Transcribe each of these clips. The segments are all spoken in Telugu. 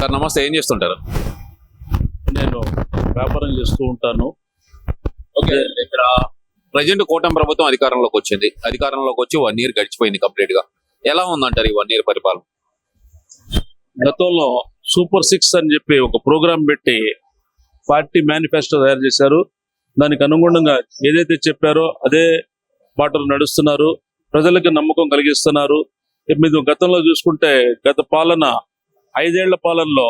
సార్ నమస్తే ఏం చేస్తుంటారు? నేను వ్యాపారం చేస్తూ ఉంటాను. ఓకే ఇక్కడ ప్రజెంట్ కూటమి ప్రభుత్వం అధికారంలోకి వచ్చింది. అధికారంలోకి వచ్చి వన్ ఇయర్ గడిచిపోయింది కంప్లీట్గా ఎలా ఉందంటారు ఈ వన్ ఇయర్ పరిపాలన? గతంలో సూపర్ సిక్స్ అని చెప్పి ఒక ప్రోగ్రాం పెట్టి పార్టీ మేనిఫెస్టో తయారు చేశారు. దానికి అనుగుణంగా ఏదైతే చెప్పారో అదే బాటలు నడుస్తున్నారు. ప్రజలకు నమ్మకం కలిగిస్తున్నారు. మీరు గతంలో చూసుకుంటే గత పాలన ఐదేళ్ళ పాలనలో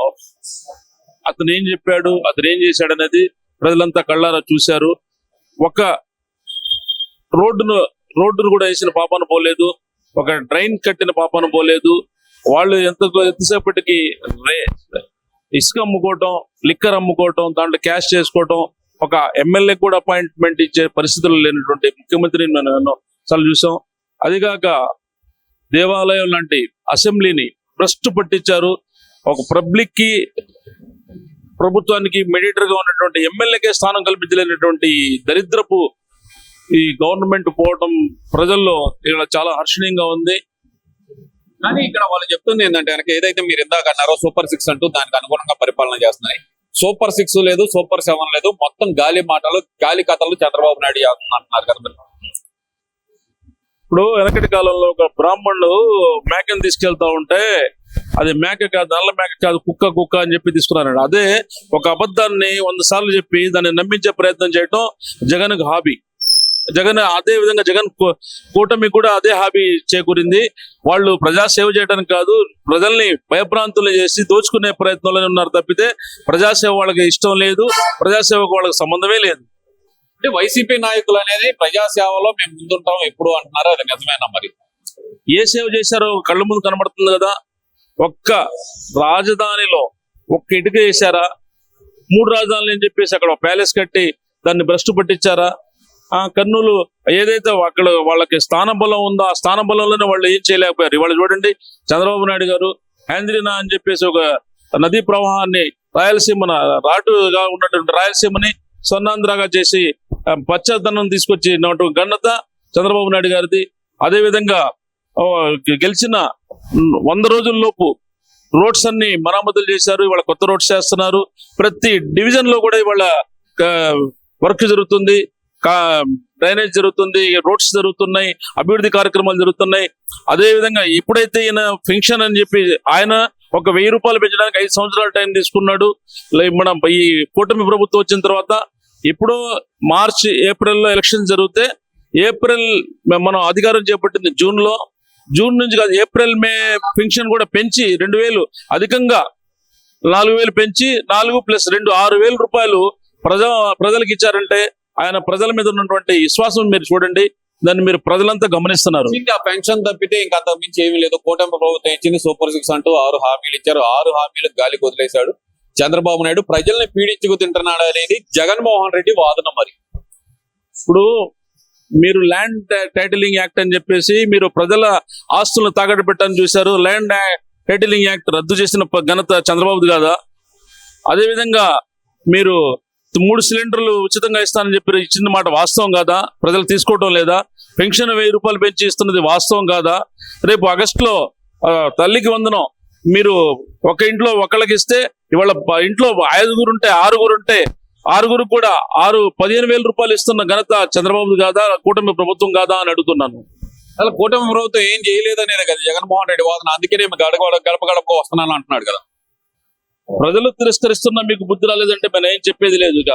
అతను ఏం చెప్పాడు? అతను ఏం చేశాడు అనేది ప్రజలంతా కళ్ళారా చూశారు. ఒక రోడ్డును రోడ్డును కూడా వేసిన పాపన పోలేదు. ఒక డ్రైన్ కట్టిన పాపన పోలేదు. వాళ్ళు ఎంత ఎంతసేపటికి ఇసుక అమ్ముకోవటం లిక్కర్ అమ్ముకోవటం దాంట్లో క్యాష్ చేసుకోవటం ఒక ఎమ్మెల్యే కూడా అపాయింట్మెంట్ ఇచ్చే పరిస్థితులు లేనటువంటి ముఖ్యమంత్రిని మనం ఎన్నో సార్లు చూసాం. అదిగాక దేవాలయం లాంటి అసెంబ్లీని భ్రష్టు పట్టించారు. ఒక పబ్లిక్కి ప్రభుత్వానికి మెడిటర్గా ఉన్నటువంటి ఎమ్మెల్యేకే స్థానం కల్పించలేనటువంటి దరిద్రపు ఈ గవర్నమెంట్ పోవటం ప్రజల్లో ఇక్కడ చాలా హర్షణీయంగా ఉంది. కానీ ఇక్కడ వాళ్ళు చెప్తుంది ఏంటంటే కనుక ఏదైతే మీరు ఇందాక అన్నారో సూపర్ సిక్స్ అంటూ దానికి అనుగుణంగా పరిపాలన చేస్తున్నాయి. సూపర్ సిక్స్ లేదు సూపర్ సెవెన్ లేదు మొత్తం గాలి మాటలు గాలి కథలు చంద్రబాబు నాయుడు చేస్తున్నారు అంటున్నారు కదా ఇప్పుడు వెనకటి కాలంలో ఒక బ్రాహ్మణుడు మేకను తీసుకెళ్తా ఉంటే అది మేక కాదు నల్ల మేక కాదు కుక్క కుక్క అని చెప్పి తీసుకున్నాడు అదే ఒక అబద్ధాన్ని వంద సార్లు చెప్పి దాన్ని నమ్మించే ప్రయత్నం చేయటం జగన్ హాబీ. జగన్ అదే విధంగా జగన్ కూటమి కూడా అదే హాబీ చేకూరింది. వాళ్ళు ప్రజాసేవ చేయడానికి కాదు ప్రజల్ని భయభ్రాంతులు చేసి దోచుకునే ప్రయత్నంలోనే ఉన్నారు తప్పితే ప్రజాసేవ వాళ్ళకి ఇష్టం లేదు ప్రజాసేవకు వాళ్ళకి సంబంధమే లేదు. అంటే వైసీపీ నాయకులు అనేది ప్రజాసేవలో మేము ముందుంటాం ఎప్పుడు అంటున్నారు అది నిజమేనా మరి? ఏ సేవ చేశారో కళ్ళ ముందు కనబడుతుంది కదా. ఒక్క రాజధానిలో ఒక్క ఇటుక వేశారా? మూడు రాజధానులు అని చెప్పేసి అక్కడ ప్యాలెస్ కట్టి దాన్ని భ్రష్టు పట్టించారా? ఆ కర్నూలు ఏదైతే అక్కడ వాళ్ళకి స్థాన బలం ఉందో ఆ స్థాన బలంలోనే వాళ్ళు ఏం చేయలేకపోయారు? ఇవాళ చూడండి చంద్రబాబు నాయుడు గారు హ్యాంద్రినా అని చెప్పేసి ఒక నదీ ప్రవాహాన్ని రాయలసీమన రాటుగా ఉన్నటువంటి రాయలసీమని స్వర్ణాంధ్రగా చేసి పచ్చదనం తీసుకొచ్చి ఘనత చంద్రబాబు నాయుడు గారిది. అదే విధంగా గెలిచిన వంద రోజుల్లోపు రోడ్స్ అన్ని మరామతులు చేశారు ఇవాళ కొత్త రోడ్స్ చేస్తున్నారు. ప్రతి డివిజన్లో కూడా ఇవాళ వర్క్ జరుగుతుంది. డ్రైనేజ్ జరుగుతుంది రోడ్స్ జరుగుతున్నాయి అభివృద్ధి కార్యక్రమాలు జరుగుతున్నాయి. అదే విధంగా ఎప్పుడైతే ఈయన ఫంక్షన్ అని చెప్పి ఆయన ఒక వెయ్యి రూపాయలు పెంచడానికి ఐదు సంవత్సరాల టైం తీసుకున్నాడు. మనం మన ఈ కూటమి ప్రభుత్వం వచ్చిన తర్వాత ఇప్పుడు మార్చి ఏప్రిల్లో ఎలక్షన్ జరిగితే ఏప్రిల్ మనం అధికారం చేపట్టింది జూన్లో జూన్ నుంచి కాదు ఏప్రిల్ మే పెన్షన్ కూడా పెంచి రెండు వేలు అధికంగా నాలుగు వేలు పెంచి నాలుగు ప్లస్ రెండు ఆరు వేల రూపాయలు ప్రజా ప్రజలకు ఇచ్చారంటే ఆయన ప్రజల మీద ఉన్నటువంటి విశ్వాసం మీరు చూడండి. దాన్ని మీరు ప్రజలంతా గమనిస్తున్నారు. ఇంకా పెన్షన్ తప్పితే ఇంకా అంతకు మించి ఏమీ లేదు. కూటమి ప్రభుత్వం ఇచ్చింది సూపర్ సిక్స్ అంటూ ఆరు హామీలు ఇచ్చారు. ఆరు హామీలు గాలి వదిలేశాడు చంద్రబాబు నాయుడు ప్రజల్ని పీడించుకు తింటున్నాడు అనేది జగన్మోహన్ రెడ్డి వాదన మరి. ఇప్పుడు మీరు ల్యాండ్ టైటిలింగ్ యాక్ట్ అని చెప్పేసి మీరు ప్రజల ఆస్తులను తాకట్టు పెట్టని చూశారు. ల్యాండ్ టైటిలింగ్ యాక్ట్ రద్దు చేసిన ఘనత చంద్రబాబు కాదా? అదేవిధంగా మీరు మూడు సిలిండర్లు ఉచితంగా ఇస్తానని చెప్పి ఇచ్చిన మాట వాస్తవం కాదా? ప్రజలు తీసుకోవటం లేదా? పెన్షన్ వెయ్యి రూపాయలు పెంచి ఇస్తున్నది వాస్తవం కాదా? రేపు ఆగస్టులో తల్లికి వందనం. మీరు ఒక ఇంట్లో ఒకళ్ళకి ఇస్తే ఇవాళ ఇంట్లో ఐదుగురు ఉంటే ఆరుగురు కూడా ఆరు పదిహేను వేల రూపాయలు ఇస్తున్న ఘనత చంద్రబాబు కాదా కూటమి ప్రభుత్వం కాదా అని అడుగుతున్నాను. అసలు కూటమి ప్రభుత్వం ఏం చేయలేదనేది కదా జగన్మోహన్ రెడ్డి వాదన. అందుకనే మేము గడప గడప గడపకు వస్తున్నాను అంటున్నాడు కదా. ప్రజలు తిరస్కరిస్తున్న మీకు బుద్ధి రాలేదంటే మనం ఏం చెప్పేది లేదు ఇక.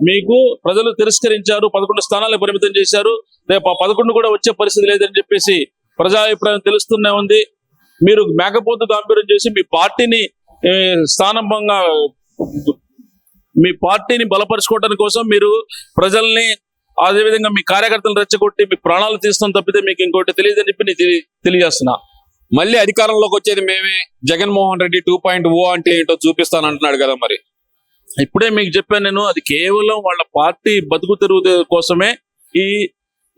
మీకు ప్రజలు తిరస్కరించారు పదకొండు స్థానాలు పరిమితం చేశారు. రేపు ఆ పదకొండు కూడా వచ్చే పరిస్థితి లేదని చెప్పేసి ప్రజాభిప్రాయం తెలుస్తూనే ఉంది. మీరు మేకపోతు గాంభీర్యం చేసి మీ పార్టీని స్థానంభంగా మీ పార్టీని బలపరుచుకోవడానికి కోసం మీరు ప్రజల్ని అదే విధంగా మీ కార్యకర్తలను రెచ్చగొట్టి మీ ప్రాణాలు తీస్తాం తప్పితే మీకు ఇంకోటి తెలియదని చెప్పి నేను తెలి- తెలియజేస్తున్నా. మళ్ళీ అధికారంలోకి వచ్చేది మేమే. Jaganmohan Reddy two point o అంటే ఏంటో చూపిస్తాను అంటున్నాడు కదా మరి. ఇప్పుడే మీకు చెప్పాను నేను అది కేవలం వాళ్ళ పార్టీ బతుకు తెరువు కోసమే ఈ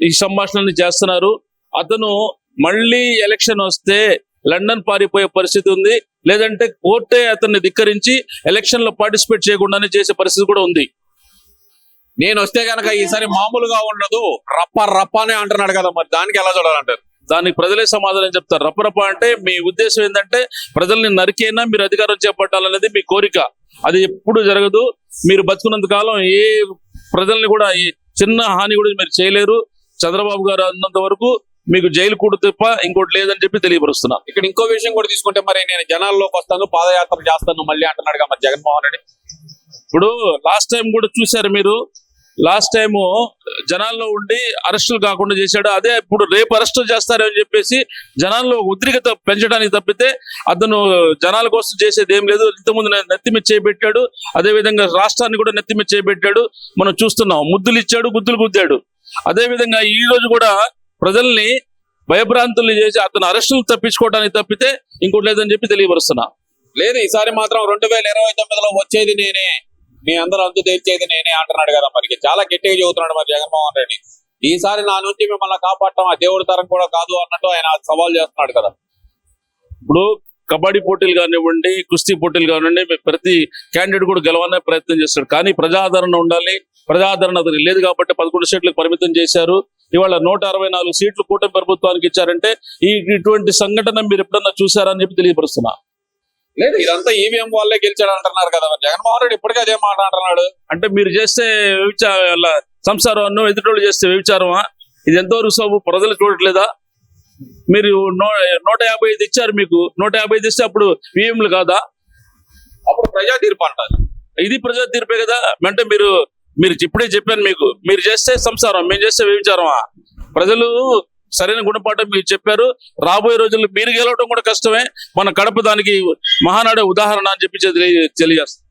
ఈ సంభాషణలు చేస్తున్నారు. అతను మళ్ళీ ఎలక్షన్ వస్తే లండన్ పారిపోయే పరిస్థితి ఉంది. లేదంటే కోర్టే అతన్ని ధిక్కరించి ఎలక్షన్లో పార్టిసిపేట్ చేయకుండానే చేసే పరిస్థితి కూడా ఉంది. నేను వస్తే గనక ఈసారి మామూలుగా ఉండదు. రప్ప రప్ప అనే అంటున్నాడు కదా మరి. దానికి ఎలా చూడాలంటారు? దానికి ప్రజలే సమాధానం చెప్తారు. రప్పరప్ప అంటే మీ ఉద్దేశం ఏంటంటే ప్రజల్ని నరికైనా మీరు అధికారం చేపట్టాలనేది మీ కోరిక. అది ఎప్పుడు జరగదు. మీరు బతుకున్నంత కాలం ఏ ప్రజల్ని కూడా ఈ చిన్న హాని కూడా మీరు చేయలేరు. చంద్రబాబు గారు అన్నంత వరకు మీకు జైలు కూడా తప్ప ఇంకోటి లేదని చెప్పి తెలియపరుస్తున్నా. ఇక్కడ ఇంకో విషయం కూడా తీసుకుంటే మరి నేను జనాల్లోకి వస్తాను పాదయాత్ర చేస్తాను మళ్ళీ అంటున్నాడు మరి జగన్మోహన్ రెడ్డి. ఇప్పుడు లాస్ట్ టైం కూడా చూశారు మీరు. లాస్ట్ టైం జనాల్లో ఉండి అరెస్టులు కాకుండా చేశాడు. అదే ఇప్పుడు రేపు అరెస్టులు చేస్తారని చెప్పేసి జనాల్లో ఉద్రిక్తత పెంచడానికి తప్పితే అతను జనాల కోసం చేసేది ఏం లేదు. ఇంతకుముందు నే- నెత్తి మీద చేయబెట్టాడు అదే విధంగా రాష్ట్రాన్ని కూడా నెత్తి మీద చేయబెట్టాడు మనం చూస్తున్నాం. ముద్దులు ఇచ్చాడు గుద్దులు గుద్దాడు. అదే విధంగా ఈ రోజు కూడా ప్రజల్ని భయభ్రాంతుల్ని చేసి అతను అరెస్టులు తప్పించుకోవడానికి తప్పితే ఇంకోటి లేదని చెప్పి తెలియపరుస్తున్నా. లేదు ఈసారి మాత్రం రెండు వేల ఇరవై తొమ్మిదిలో వచ్చేది నేనే. మీ అందరూ అంతు తేల్చేది నేనే అంటున్నాడు కదా మరి. చాలా గట్టిగా చెబుతున్నాడు మరి జగన్మోహన్ రెడ్డి. ఈసారి నా నుంచి మిమ్మల్ని కాపాడటం ఆ దేవుడి తరం కూడా కాదు అన్నట్టు ఆయన సవాల్ చేస్తున్నాడు కదా. ఇప్పుడు కబడ్డీ పోటీలు కానివ్వండి కుస్తీ పోటీలు కానివ్వండి ప్రతి క్యాండిడేట్ కూడా గెలవాలనే ప్రయత్నం చేస్తాడు. కానీ ప్రజాదరణ ఉండాలి. ప్రజాదరణ అతనికి లేదు కాబట్టి పదకొండు సీట్లకు పరిమితం చేశారు. ఇవాళ నూట అరవై నాలుగు సీట్లు కూటమి ప్రభుత్వానికి ఇచ్చారంటే ఈ ఇటువంటి సంఘటన మీరు ఎప్పుడన్నా చూసారా అని చెప్పి తెలియపరుస్తున్నా. లేదు. ఇదంతా ఈవీఎం వాళ్ళే గెలిచాడు అంటున్నారు కదా మరి. జగన్మోహన్ రెడ్డి ఇప్పటికే అదే మాట అంటున్నాడు. అంటే మీరు చేస్తే సంసారం ఎదుటోళ్ళు చేస్తే వ్యభిచారమా? ఇది ఎంతవరకు సోపు ప్రజలు చూడట్లేదా? మీరు నూట యాభై ఐదు ఇచ్చారు మీకు. నూట యాభై ఐదు ఇస్తే అప్పుడు విఎంలు కాదా? అప్పుడు ప్రజా తీర్పు అంటారు. ఇది ప్రజా తీర్పే కదా. అంటే మీరు మీరు ఇప్పుడే చెప్పాను మీకు. మీరు చేస్తే సంసారం మేము చేస్తే వ్యభిచారమా? ప్రజలు సరైన గుణపాఠం మీరు చెప్పారు. రాబోయే రోజుల్లో మీరు గెలవడం కూడా కష్టమే. మన కడప దానికి మహానాడే ఉదాహరణ అని చెప్పి తెలియ- తెలియజేస్తాం